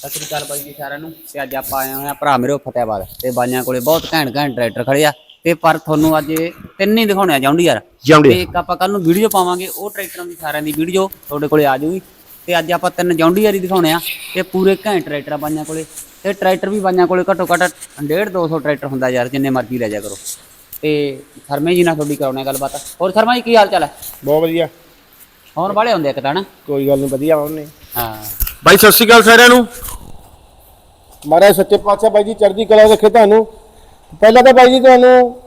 ਸਤਿ ਸ੍ਰੀ ਅਕਾਲ ਬਾਈ ਜੀ ਸਾਰਿਆਂ ਨੂੰ। ਤੇ ਅੱਜ ਆਪਾਂ ਆਏ ਹੋਏ ਆ ਭਰਾ ਮੇਰੇ ਫਤਿਆਬਾਦ ਤੇ ਬਾਈਆਂ ਕੋਲੇ ਬਹੁਤ ਘੈਂਟ ਘੈਂਟ ਟਰੈਕਟਰ ਖੜੇ ਆ। ਤੇ ਪਰ ਤੁਹਾਨੂੰ ਅੱਜ ਇਹ ਤਿੰਨ ਹੀ ਦਿਖਾਉਣੇ ਆ ਜੌਂਡੀ ਯਾਰ। ਤੇ ਇੱਕ ਆਪਾਂ ਕੱਲ ਨੂੰ ਵੀਡੀਓ ਪਾਵਾਂਗੇ ਉਹ ਟਰੈਕਟਰਾਂ ਦੀ ਸਾਰਿਆਂ ਦੀ ਵੀਡੀਓ ਤੁਹਾਡੇ ਕੋਲੇ ਆ ਜਾਊਗੀ। ਤੇ ਅੱਜ ਆਪਾਂ ਤਿੰਨ ਜੌਂਡੀ ਯਾਰ ਦਿਖਾਉਣੇ ਆ। ਤੇ ਪੂਰੇ ਘੈਂਟ ਟਰੈਕਟਰ ਆ ਬਾਈਆਂ ਕੋਲੇ। ਤੇ ਟਰੈਕਟਰ ਵੀ ਬਾਈਆਂ ਕੋਲੇ ਘੱਟੋ ਘੱਟ 1.5 200 ਟਰੈਕਟਰ ਹੁੰਦਾ ਯਾਰ ਜਿੰਨੇ ਮਰਜ਼ੀ ਲੈ ਜਾ ਕਰੋ। ਤੇ ਸਰਮੇ ਜੀ ਨਾਲ ਤੁਹਾਡੀ ਕਰਾਉਣੇ ਆ ਗੱਲਬਾਤ। ਹੋਰ ਸਰਮਾ ਜੀ ਕੀ ਹਾਲ ਚਾਲ ਹੈ ਬਹੁਤ ਵਧੀਆ। ਹੋਰ ਵਾਲੇ ਹੁੰਦੇ ਇੱਕ ਤਾਂ ਨਾ ਕੋਈ ਗੱਲ ਨਹੀਂ ਵਧੀਆ ਉਹਨੇ। ਹਾਂ। ਬਾਈ ਸਤਿ ਸ਼੍ਰੀ ਅਕਾਲ ਸਾਰਿਆਂ ਨੂੰ। ਮਹਾਰਾਜ ਸੱਚੇ ਪਾਤਸ਼ਾਹ ਬਾਈ ਜੀ ਚੜ੍ਹਦੀ ਕਲਾ ਰੱਖੇ ਤੁਹਾਨੂੰ। ਪਹਿਲਾਂ ਤਾਂ ਬਾਈ ਜੀ ਤੁਹਾਨੂੰ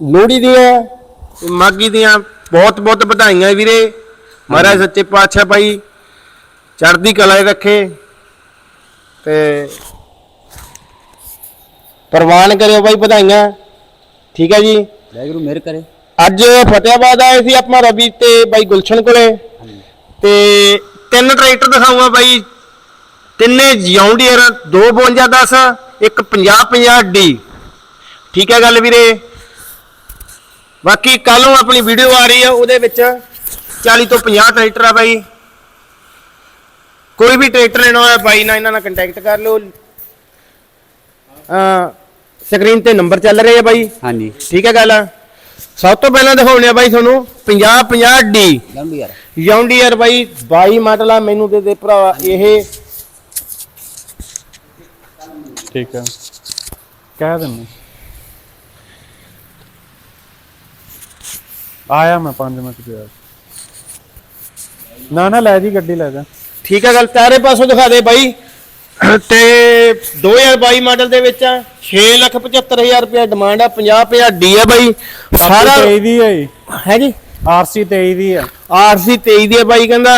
ਲੋਹੜੀ ਦੀਆਂ ਮਾਗੀ ਦੀਆਂ ਬਹੁਤ ਬਹੁਤ ਵਧਾਈਆਂ ਵੀਰੇ। ਮਹਾਰਾਜ ਸੱਚੇ ਪਾਤਸ਼ਾਹ ਬਾਈ ਚੜ੍ਹਦੀ ਕਲਾ ਰੱਖੇ। ਤੇ ਪ੍ਰਵਾਨ ਕਰਿਓ ਬਾਈ ਵਧਾਈਆਂ। ਠੀਕ ਹੈ ਜੀ। ਵਾਹਿਗੁਰੂ ਮਿਹਰ ਕਰੇ। ਅੱਜ ਫਤਿਆਬਾਦ ਆਏ ਸੀ ਆਪਾਂ ਰਵੀ ਤੇ ਬਾਈ ਗੁਲਸ਼ਨ ਕੋਲੇ। ਤੇ ਤਿੰਨ ਟਰੈਕਟਰ ਦਿਖਾਊਗਾ ਬਾਈ। ਤਿੰਨੇ ਜੌਂਡੀਅਰ 25210 ਇੱਕ 5050 ਡੀ ਠੀਕ ਹੈ ਗੱਲ ਵੀਰੇ? ਬਾਕੀ ਕੱਲ ਨੂੰ ਆਪਣੀ ਵੀਡੀਓ ਆ ਰਹੀ ਆ ਉਹਦੇ ਵਿੱਚ 40 ਤੋਂ 50 ਟਰੈਕਟਰ ਆ ਬਾਈ। ਕੋਈ ਵੀ ਟਰੈਕਟਰ ਲੈਣਾ ਹੋਇਆ ਬਾਈ ਨਾਲ ਇਹਨਾਂ ਨਾਲ ਕੰਟੈਕਟ ਕਰ ਲਿਓ। ਅ ਸਕਰੀਨ ਤੇ ਨੰਬਰ ਚੱਲ ਰਹੇ ਆ ਬਾਈ। ਹਾਂਜੀ। ਠੀਕ ਹੈ ਗੱਲ? ਸਭ ਤੋਂ ਪਹਿਲਾਂ ਦਿਖਾਉਣੇ ਆ ਬਾਈ ਤੁਹਾਨੂੰ 50 50 ਡੀ ਜੌਂਡੀ ਯਾਰ। ਬਾਈ 22 ਮਾਡਲ ਆ ਮੈਨੂੰ ਦੇ ਦੇ ਭਰਾ ਇਹ। ਠੀਕ ਹੈ। ਕਹਿ ਦਿੰਦਾ। ਆਇਆ ਮੈਂ 5 ਮਿੰਟ ਪਿਆ ਨਾ ਨਾ ਲੈ ਜੀ ਗੱਡੀ ਲੈ ਜਾ। ਠੀਕ ਹੈ ਗੱਲ ਚਾਰੇ ਪਾਸੋਂ ਦਿਖਾ ਦੇ ਬਾਈ। ਤੇ 2022 ਮਾਡਲ ਦੇ ਵਿੱਚ 675000 ਰੁਪਏ ਡਿਮਾਂਡ ਆ 50 50 ਡੀ ਆ ਬਾਈ। ਸਾਰਾ 23 ਦੀ ਹੈ ਹੈ ਜੀ? ਆਰਸੀ 23 ਦੀ ਹੈ ਆਰਸੀ 23 ਦੀ ਆ ਬਾਈ ਕਹਿੰਦਾ।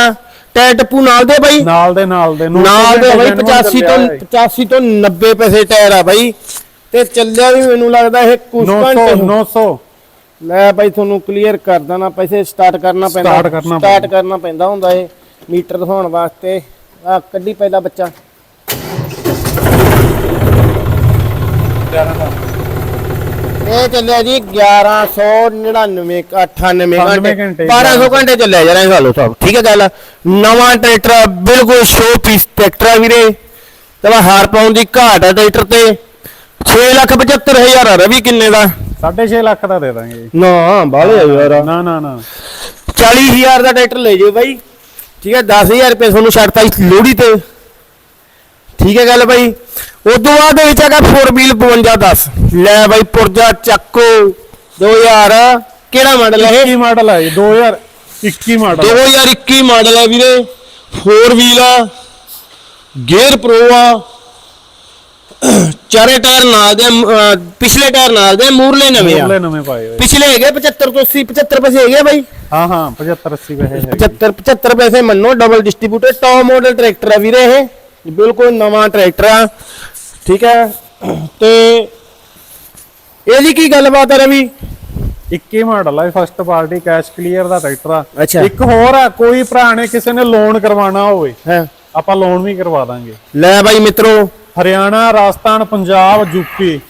ਟਾਇਰ ਟੱਪੂ ਨਾਲ ਦੇ ਬਾਈ? ਨਾਲ ਦੇ ਨਾਲ ਦੇ। ਨਾਲ ਦੇ ਬਾਈ 85 ਤੋਂ ਤੋਂ 85 ਤੋਂ 90 ਪੈਸੇ ਟਾਇਰ ਆ ਬਾਈ। ਤੇ ਚੱਲਿਆ ਵੀ ਮੈਨੂੰ ਲੱਗਦਾ ਇਹ ਕੁਝ 900 ਘੰਟੇ 900 ਲੈ ਬਾਈ ਤੁਹਾਨੂੰ ਕਲੀਅਰ ਕਰ ਦੇਣਾ ਪੈਸੇ ਸਟਾਰਟ ਕਰਨਾ ਪੈਂਦਾ। ਸਟਾਰਟ। ਕਰਨਾ ਪੈਂਦਾ। ਹੁੰਦਾ ਇਹ ਮੀਟਰ ਦਿਖਾਉਣ ਵਾਸਤੇ। ਆ ਕੱਢੀ ਪਹਿਲਾ ਬੱਚਾ। ਇਹ ਚੱਲਿਆ ਜੀ 1199 98 98 ਘੰਟੇ। ਘੰਟੇ। 1200 ਘੰਟੇ ਚੱਲਿਆ ਜਰਾ ਇਹ ਗੱਲ ਸਭ। ਠੀਕ ਹੈ ਗੱਲ? ਨਵਾਂ ਟਰੈਕਟਰ ਬਿਲਕੁਲ ਸ਼ੋ ਪੀਸ ਟਰੈਕਟਰ ਆ ਵੀਰੇ। ਤੇ ਵਾ ਹਾਰ ਪਾਉਣ ਦੀ ਘਾਟ ਆ ਟਰੈਕਟਰ ਤੇ। 675000 ਆ ਰਵੀ ਕਿੰਨੇ ਦਾ? 6.5 ਲੱਖ ਦਾ ਦੇ ਦਾਂਗੇ ਨਾ ਬਾਲੇ ਯਾਰ। ਨਾ ਨਾ ਨਾ। 40000 ਦਾ ਟਰੈਕਟਰ ਲੈ ਜਿਓ ਬਾਈ। ਠੀਕ ਹੈ 10000 ਰੁਪਏ ਤੁਹਾਨੂੰ ਛੱਡਤਾ ਲੋਹੜੀ ਤੇ। ਠੀਕ ਹੈ ਗੱਲ ਬਾਈ। ਉਦੋਂ ਬਾਅਦ ਦੇ ਵਿੱਚ ਹੈਗਾ 4 ਵੀਲ 5210 ਲੈ ਬਾਈ ਪੁਰਜਾ ਚੱਕੋ। 2000 ਕਿਹੜਾ ਮਾਡਲ ਹੈ ਇਹ? 21 ਮਾਡਲ ਹੈ ਜੀ 2021 ਮਾਡਲ 2021 ਮਾਡਲ ਹੈ। ਵੀਰੇ। 4 ਵੀਲ ਆ ਗੇਅਰ ਪ੍ਰੋ ਆ। ਚਾਰੇ ਟਾਇਰ ਨਾਲ ਦੇ ਪਿਛਲੇ ਟਾਇਰ ਨਾਲ ਦੇ ਮੂਰਲੇ ਨਵੇਂ ਆ। ਮੋਲੇ ਨਵੇਂ ਪਾਏ ਹੋਏ ਪਿਛਲੇ ਹੈਗੇ 75 ਤੋਂ 80 75 ਪੈਸੇ ਹੈਗੇ ਬਾਈ। ਹਾਂ ਹਾਂ 75 80 ਪੈਸੇ ਹੈ 75 75 ਪੈਸੇ ਮੰਨੋ double distributor top model tractor ਆ ਵੀਰੇ ਇਹ। ਬਿਲਕੁਲ ਨਵਾਂ ਟਰੈਕਟਰ ਆ। ਠੀਕ ਹੈ। ਤੇ ਇਹਦੀ ਕੀ ਗੱਲਬਾਤ ਹੈ ਰਵੀ? 21 ਮਾਡਲ ਹੈ ਫਸਟ ਪਾਰਟੀ ਕੈਸ਼ ਕਲੀਅਰ ਦਾ ਟਰੈਕਟਰ ਆ। ਇੱਕ ਹੋਰ ਆ ਕੋਈ ਭਰਾ ਨੇ ਕਿਸੇ ਨੇ ਲੋਨ ਕਰਵਾਉਣਾ ਹੋਵੇ ਹਾਂ। ਆਪਾਂ ਲੋਨ ਵੀ ਕਰਵਾ ਦਾਂਗੇ। ਲੈ ਬਾਈ ਮਿੱਤਰੋ। ਹਰਿਆਣਾ ਰਾਜਸਥਾਨ ਪੰਜਾਬ ਯੂਪੀ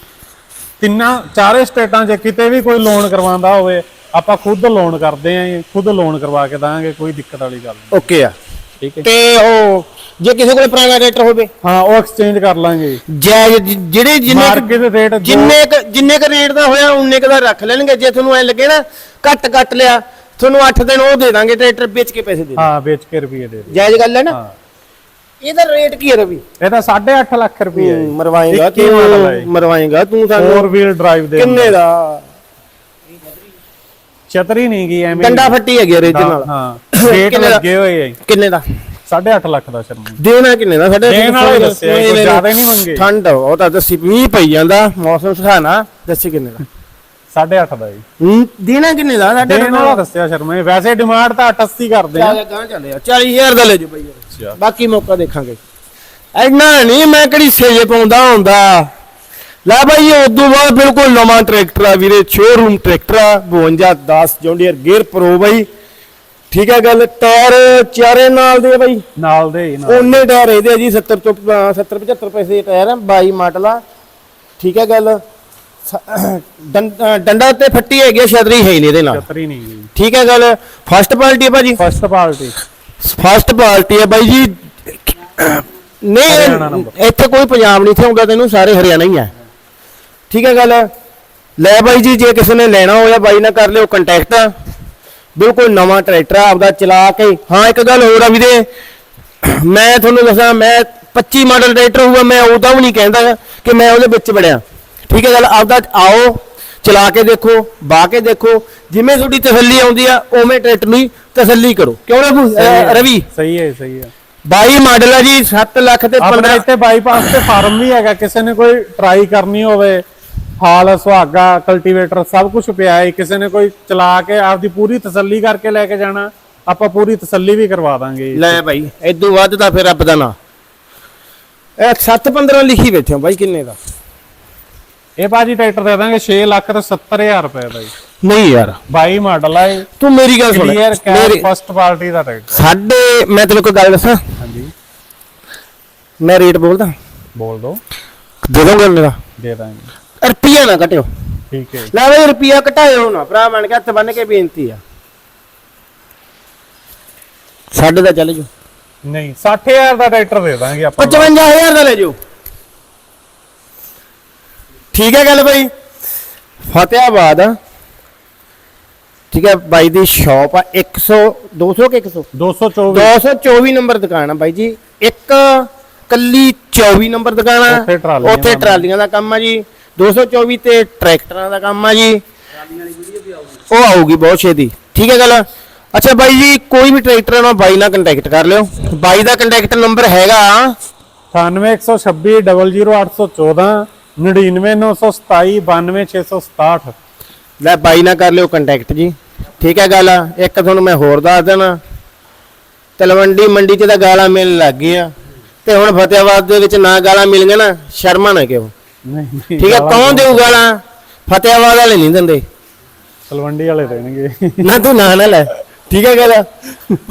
ਤਿੰਨਾਂ ਚਾਰੇ ਸਟੇਟਾਂ 'ਚ ਕਿਤੇ ਵੀ ਕੋਈ ਲੋਨ ਕਰਵਾਉਂਦਾ ਹੋਵੇ ਆਪਾਂ ਖੁਦ ਲੋਨ ਕਰਦੇ ਆਂ ਖੁਦ ਲੋਨ ਕਰਵਾ ਕੇ ਦਾਂਗੇ ਕੋਈ ਦਿੱਕਤ ਵਾਲੀ ਗੱਲ ਨਹੀਂ। ਓਕੇ ਆ। ਠੀਕ ਹੈ। ਤੇ ਉਹ ਜੇ ਕਿਸੇ ਕੋਲ ਪੁਰਾਣਾ ਟਰੈਕਟਰ ਹੋਵੇ। ਹਾਂ ਉਹ ਐਕਸਚੇਂਜ ਕਰ ਲਾਂਗੇ। ਜਾਇਜ਼ ਜਿ- ਜਿਹੜੇ ਜਿੰਨੇ ਕੁ- ਮਾਰਕੀਟ ਰੇਟ ਜਿੰਨੇ ਕੁ- ਜਿੰਨੇ ਕ ਰੇਟ ਦਾ ਹੋਇਆ ਉਨੇ ਕ ਦਾ ਰੱਖ ਲੈਣਗੇ। ਜੇ ਤੁਹਾਨੂੰ ਐ ਲੱਗੇ ਨਾ ਘੱਟ ਕੱਟ ਲਿਆ ਤੁਹਾਨੂੰ 8 ਦਿਨ ਉਹ ਦੇ ਦਾਂਗੇ ਟਰੈਕਟਰ ਵੇਚ ਕੇ ਪੈਸੇ ਦੇ ਹਾਂ ਵੇਚ ਕੇ ਰੁਪਏ ਦੇ ਦੇ ਜਾਇਜ਼ ਗੱਲ ਹੈ ਨਾ? ਇਹਦਾ ਰੇਟ ਕੀ ਹੈ ਰਵੀ? ਇਹਦਾ 8.5 ਲੱਖ ਰੁਪਏ ਹੈ। ਮਰਵਾਏਗਾ ਇੱਕੀ model ਹੈ। ਤੂੰ ਮਰਵਾਏਗਾ ਤੂੰ ਸਾਨੂੰ। 4 ਵੀਲ ਡਰਾਈਵ ਦੇ ਕਿੰਨੇ ਦਾ? ਛਤਰੀ ਨਹੀਂ ਗਈ ਐਵੇਂ ਡੰਡਾ ਫੱਟੀ ਹੈਗੀ ਰੇਜ ਨਾਲ ਹਾਂ ਰੇਟ ਕਿੰਨੇ ਦਾ? ਲੱਗੇ ਹੋਏ ਆ ਕਿੰਨੇ ਦਾ? 8.5 ਲੱਖ ਦਾ ਸ਼ਰਮਾ ਦੇਣਾ ਕਿੰਨੇ ਦਾ? ਸਾਡੇ ਦੇਣ ਵਾਲੇ ਦੱਸਿਆ, ਕੋਈ ਜ਼ਿਆਦਾ ਨਹੀਂ ਮੰਗੇ। ਠੰਡ ਉਹ ਤਾਂ ਦੱਸੀ ਮੀਂਹ ਪਈ ਜਾਂਦਾ ਮੌਸਮ ਸੁਹਾਣਾ ਦੱਸੀ ਕਿੰਨੇ ਦਾ? 8.5 ਦਾ ਜੀ। ਹੂੰ, ਦੇਣਾ ਕਿੰਨੇ ਦਾ? ਸਾਡੇ ਦੇਣ ਵਾਲਾ ਦੱਸਿਆ ਸ਼ਰਮਾ ਵੈਸੇ ਡਿਮਾਂਡ ਤਾਂ 88 ਕਰਦੇ ਆ। ਚੱਲ ਗਾਂ ਚੱਲੇ ਆ। 40000 ਦਾ ਲੈ ਜਾਓ ਬਈ ਅੱਛਾ। ਬਾਕੀ ਮੌਕਾ ਦੇਖਾਂਗੇ। ਐਨਾ ਨਹੀਂ ਮੈਂ ਕਿਹੜੀ ਸੇਜੇ ਪਾਉਂਦਾ ਹੁੰਦਾ। ਲੈ ਬਾਈ ਉਦੋਂ ਬਾਅਦ ਬਿਲਕੁਲ ਨਵਾਂ ਟਰੈਕਟਰ ਆ ਵੀਰੇ ਸ਼ੋਰੂਮ ਟਰੈਕਟਰ ਆ 52 10 ਜੌਂਡੀਅਰ ਗੇਅਰ ਪ੍ਰੋ ਬਾਈ। ਠੀਕ ਹੈ ਗੱਲ ਟਾਇਰ ਚਾਰੇ ਨਾਲ ਦੇ ਆ ਬਾਈ। ਨਾਲ ਦੇ ਹੀ ਨਾਲ ਉਹਨੇ ਟਾਇਰ ਇਹਦੇ ਆ ਜੀ 70 ਤੋਂ ਅਹ 70 75 ਪੈਸੇ ਦੇ ਟਾਇਰ ਆ 22 ਮਾਡਲ ਆ। ਠੀਕ ਹੈ ਗੱਲ ਡੰਡਾ ਤੇ ਫੱਟੀ ਹੈਗੀ ਆ, ਛਤਰੀ ਹੈ ਨਹੀਂ ਇਹਦੇ ਨਾਲ। ਛਤਰੀ ਨਹੀਂ ਠੀਕ ਹੈ ਗੱਲ ਫਸਟ ਪਾਰਟੀ ਹੈ ਭਾਜੀ? ਫਸਟ ਪਾਰਟੀ ਫਸਟ ਪਾਰਟੀ ਹੈ ਬਾਈ ਜੀ। ਨਹੀਂ। ਇੱਥੇ ਕੋਈ ਪੰਜਾਬ ਨਹੀਂ ਇੱਥੇ ਆਉਂਦਾ ਤੈਨੂੰ ਸਾਰੇ ਹਰਿਆਣਾ ਹੀ ਆ। ਠੀਕ ਹੈ ਗੱਲ ਲੈ ਬਾਈ ਜੀ ਜੇ ਕਿਸੇ ਨੇ ਲੈਣਾ ਹੋਇਆ ਬਾਈ ਨਾਲ ਕਰ ਲਿਓ ਕੰਟੈਕਟ ਬਿਲਕੁਲ ਨਵਾਂ ਟਰੈਕਟਰ ਆ ਆਪਦਾ ਚਲਾ ਕੇ। ਹਾਂ ਇੱਕ ਗੱਲ ਹੋਰ ਆ ਵੀਰੇ। ਮੈਂ ਤੁਹਾਨੂੰ ਦੱਸਾਂ ਮੈਂ 25 ਮਾਡਲ ਟਰੈਕਟਰ ਹੋਊਗਾ ਮੈਂ ਉਹਦਾ ਵੀ ਨਹੀਂ ਕਹਿੰਦਾ ਕਿ ਮੈਂ ਉਹਦੇ ਵਿੱਚ ਵੜਿਆ। ਠੀਕ ਹੈ ਗੱਲ ਆਪਦਾ ਆਓ ਚਲਾ ਕੇ ਦੇਖੋ ਬਾ ਕੇ ਦੇਖੋ। ਜਿਵੇਂ ਤੁਹਾਡੀ ਤਸੱਲੀ ਆਉਂਦੀ ਆ ਉਵੇਂ ਟਰੈਕਟਰ ਨੂੰ ਤਸੱਲੀ ਕਰੋ। ਕਿਉਂ ਨਾ ਰਵੀ? ਸਹੀ ਹੈ ਸਹੀ ਹੈ। 22 ਮਾਡਲ ਆ ਜੀ 7 ਲੱਖ ਤੇ ਆਪਣੇ 15 ਇੱਥੇ ਬਾਈਪਾਸ ਤੇ ਫਾਰਮ ਵੀ ਹੈਗਾ ਕਿਸੇ ਨੇ ਕੋਈ ਟਰਾਈ ਕਰਨੀ ਹੋਵੇ ਹਾਲ ਸੁਹਾਗਾ ਕਲਟੀਵੇਟਰ ਸਭ ਕੁਝ ਪਿਆ ਹੈ। ਕਿਸੇ ਨੇ ਕੋਈ ਚਲਾ ਕੇ ਆਪਦੀ ਪੂਰੀ ਤਸੱਲੀ ਕਰਕੇ ਲੈ ਕੇ ਜਾਣਾ ਆਪਾਂ ਪੂਰੀ ਤਸੱਲੀ ਵੀ ਕਰਵਾ ਦਾਂਗੇ। ਲੈ ਬਾਈ ਇਦੋਂ ਵੱਧ ਤਾਂ ਫਿਰ ਰੱਬ ਦਾ ਨਾਂ। ਇਹ 715 ਲਿਖੀ ਬੈਠੇ ਹੋ ਬਾਈ ਕਿੰਨੇ ਦਾ? ਇਹ ਬਾਜੀ ਟਰੈਕਟਰ ਦੇ ਦਾਂਗੇ 6 ਲੱਖ ਤੇ 70000 ਰੁਪਏ ਦਾ ਜੀ ਨਹੀਂ ਯਾਰ। 22 ਮਾਡਲ ਆ ਤੂੰ ਮੇਰੀ ਗੱਲ ਸੁਣ। ਮੇਰੀ ਫਸਟ ਪਾਰਟੀ ਦਾ ਟਰੈਕਟਰ। ਸਾਡੇ ਮੈਂ ਤੈਨੂੰ ਕੋਈ ਗੱਲ ਦੱਸਾਂ? ਹਾਂਜੀ। ਮੈਂ ਰੇਟ ਬੋਲਦਾ। ਬੋਲ ਦੋ। ਦੇ ਦੋਗੇ ਮੇਰਾ ਦੇ ਦਾਂਗੇ। ਰੁਪਈਆ ਨਾ ਘਟਿਓ ਠੀਕ ਹੈ। ਲੈ ਬਈ ਰੁਪਈਆ ਘਟਾਇਓ ਨਾ ਭਰਾ ਬਣ ਕੇ ਹੱਥ ਬੰਨ ਕੇ ਬੇਨਤੀ ਆ। ਸਾਡੇ ਦਾ ਚੱਲ ਜੋ ਨਹੀਂ 60000 ਦਾ ਟਰੈਕਟਰ ਦੇ ਦਾਂਗੇ ਆਪਾਂ। 55000 ਦਾ ਲੈ ਜਾਓ। ਠੀਕ ਹੈ ਗੱਲ ਬਈ। ਫਤਿਆਬਾਦ। ਠੀਕ ਹੈ ਬਾਈ ਦੀ ਸ਼ਾਪ ਆ 100 200 ਕਿ 100 224 224 ਨੰਬਰ ਦੁਕਾਨ ਆ ਬਾਈ ਜੀ। ਇੱਕ ਕੱਲੀ 24 ਨੰਬਰ ਦੁਕਾਨ ਆ। ਉੱਥੇ। ਟਰਾਲੀਆਂ ਦਾ ਕੰਮ ਆ ਜੀ। 224 ਤੇ ਟਰੈਕਟਰਾਂ ਦਾ ਕੰਮ ਆ ਜੀ। ਉਹ ਆਊਗੀ ਬਹੁਤ ਛੇਤੀ। ਠੀਕ ਹੈ ਗੱਲ? ਅੱਛਾ ਬਾਈ ਜੀ ਕੋਈ ਵੀ ਟਰੈਕਟਰ ਨਾਲ ਬਾਈ ਨਾਲ ਕੰਟੈਕਟ ਕਰ ਲਿਓ। ਬਾਈ ਦਾ ਕੰਟੈਕਟ ਨੰਬਰ ਹੈਗਾ। 9126 00814 99927 92667 ਲੈ ਬਾਈ ਨਾਲ ਕਰ ਲਿਓ ਕੰਟੈਕਟ ਜੀ। ਠੀਕ ਹੈ ਗੱਲ? ਇੱਕ ਤੁਹਾਨੂੰ ਮੈਂ ਹੋਰ ਦੱਸ ਦੇਣਾ। ਤਲਵੰਡੀ ਮੰਡੀ 'ਚ ਤਾਂ ਗਾਲਾਂ ਮਿਲਣ ਲੱਗ ਗਈਆਂ। ਤੇ ਹੁਣ ਫਤਿਆਬਾਦ ਦੇ ਵਿੱਚ ਨਾ ਗਾਲਾਂ ਮਿਲਣਗੀਆਂ ਨਾ ਸ਼ਰਮਾ ਨਾ ਕਿਉਂ? ਨਹੀਂ। ਠੀਕ ਹੈ ਕੌਣ ਦੇਊ ਗਾਲਾਂ? ਫਤਿਆਬਾਦ ਵਾਲੇ ਨਹੀਂ ਦਿੰਦੇ। ਤਲਵੰਡੀ ਵਾਲੇ ਦੇਣਗੇ। ਨਾ ਤੂੰ ਨਾ ਨਾ ਲੈ। ਠੀਕ ਹੈ ਗੱਲ?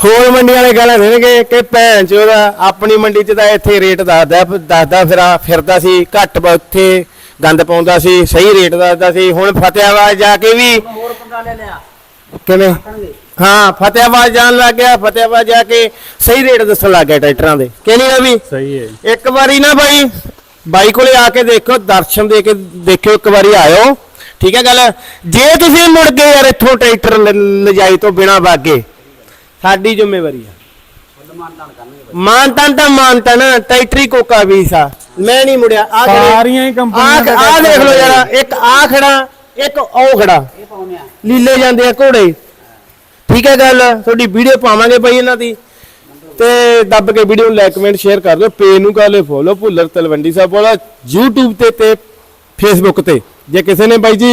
ਹੋਰ ਮੰਡੀ ਵਾਲੇ ਗਾਲਾਂ ਦੇਣਗੇ ਕਿ ਭੈਣ ਚੋਦਾ ਆਪਣੀ ਮੰਡੀ 'ਚ ਤਾਂ ਇੱਥੇ ਰੇਟ ਦੱਸਦਾ ਦੱਸਦਾ ਫਿਰਾ ਫਿਰਦਾ ਸੀ ਘੱਟ ਬ- ਉੱਥੇ ਗੰਦ ਪਾਉਂਦਾ ਸੀ ਸਹੀ ਰੇਟ ਦੱਸਦਾ ਸੀ। ਹੁਣ ਫਤਿਆਬਾਦ ਜਾ ਕੇ ਵੀ ਹੋਰ ਪੰਗਾ ਲੈ ਲਿਆ। ਕਿਵੇਂ? ਹਾਂ ਫਤਿਆਬਾਦ ਜਾਣ ਲੱਗ ਗਿਆ ਫਤਿਆਬਾਦ ਜਾ ਕੇ ਸਹੀ ਰੇਟ ਦੱਸਣ ਲੱਗ ਗਿਆ ਟਰੈਕਟਰਾਂ ਦੇ। ਕਿ ਨਹੀਂ ਰਵੀ ਸਹੀ ਹੈ। ਇੱਕ ਵਾਰੀ ਨਾ ਬਾਈ ਬਾਈ ਕੋਲੇ ਆ ਕੇ ਦੇਖੋ ਦਰਸ਼ਨ ਦੇ ਕੇ ਦੇਖਿਓ ਇੱਕ ਵਾਰੀ ਆਇਓ। ਠੀਕ ਹੈ ਗੱਲ? ਜੇ ਤੁਸੀਂ ਮੁੜ ਗਏ ਯਾਰ ਇੱਥੋਂ ਟਰੈਕਟਰ ਲਿਜਾਈ ਤੋਂ ਬਿਨਾ ਵਾਗੇ ਸਾਡੀ ਜ਼ਿੰਮੇਵਾਰੀ ਆ। ਮਾਨਤਨ ਤਾਂ ਮਾਨਤਨ ਟਰੈਕਟਰੀ ਕੋਕਾ ਵੀਸਾ ਮੈਂ ਨਹੀਂ ਮੁੜਿਆ। ਆ ਸਾਰੀਆਂ ਹੀ ਕੰਪਨੀਆਂ ਆ ਦੇਖ ਲਓ ਯਾਰ ਇੱਕ ਆ ਖੜਾ ਇੱਕ ਉਹ ਖੜਾ। ਇਹ ਪਾਉਨੇ ਆ। ਲੀਲੇ ਜਾਂਦੇ ਆ ਘੋੜੇ। ਠੀਕ ਹੈ ਗੱਲ? ਤੁਹਾਡੀ ਵੀਡੀਓ ਪਾਵਾਂਗੇ ਬਾਈ ਇਹਨਾਂ ਦੀ। ਤੇ ਦੱਬ ਕੇ ਵੀਡੀਓ ਨੂੰ ਲਾਈਕ ਕਮੈਂਟ ਸ਼ੇਅਰ ਕਰ ਦਿਓ। ਪੇਜ ਨੂੰ ਕਰ ਲਿਓ ਫੋਲੋ ਭੁੱਲਰ ਤਲਵੰਡੀ ਸਾਹਿਬ ਵਾਲਾ YouTube ਤੇ ਤੇ Facebook ਤੇ। ਜੇ ਕਿਸੇ ਨੇ ਬਾਈ ਜੀ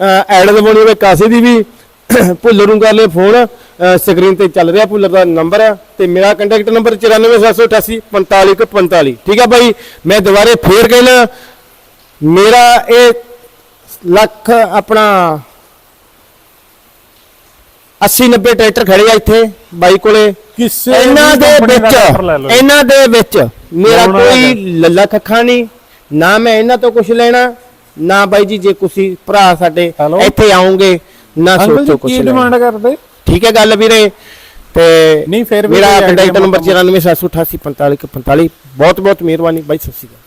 ਐਡ ਲਵਾਉਣੀ ਹੋਵੇ ਕਾਸੇ ਦੀ ਵੀ, ਭੁੱਲਰ ਨੂੰ ਕਰ ਲਿਓ ਫੋਨ ਸਕਰੀਨ ਤੇ ਚੱਲ ਰਿਹਾ ਭੁੱਲਰ ਦਾ ਨੰਬਰ ਆ ਤੇ ਮੇਰਾ ਕੰਟੈਕਟ ਨੰਬਰ 94788 4545 ਠੀਕ ਹੈ ਬਾਈ? ਮੈਂ ਦੁਬਾਰੇ ਫੇਰ ਕਹਿਣਾ, ਮੇਰਾ ਇਹ ਲੱਖ ਆਪਣਾ 80 90 ਟਰੈਕਟਰ ਖੜੇ ਆ ਇੱਥੇ ਬਾਈ ਕੋਲੇ ਕਿਸੇ ਇਹਨਾਂ ਦੇ company ਦਾ ਵਿੱਚ ਲੈ ਲਓ। ਇਹਨਾਂ ਦੇ ਵਿੱਚ ਮੇਰਾ ਕੋਈ। ਲੱਲਾ ਖੱਖਾ ਨਹੀਂ ਨਾ ਮੈਂ ਇਹਨਾਂ ਤੋਂ ਕੁਝ ਲੈਣਾ ਨਾ ਬਾਈ ਜੀ ਜੇ ਤੁਸੀਂ ਭਰਾ ਸਾਡੇ Hello? ਇੱਥੇ ਆਓਗੇ ਨਾ ਅੰਕਲ ਸੋਚੋ ਜੀ ਕੁਝ ਕੀ ਡਿਮਾਂਡ ਕਰਦੇ ਠੀਕ ਹੈ ਗੱਲ ਵੀਰੇ ਤੇ ਨਹੀਂ, ਫਿਰ ਵੀ ਮੇਰਾ ਕੰਟੈਕਟ ਨੰਬਰ ਮਤਲਬ- 94788 4545 ਬਹੁਤ ਬਹੁਤ ਮਿਹਰਬਾਨੀ ਬਾਈ ਸਤਿ ਸ਼੍ਰੀ ਅਕਾਲ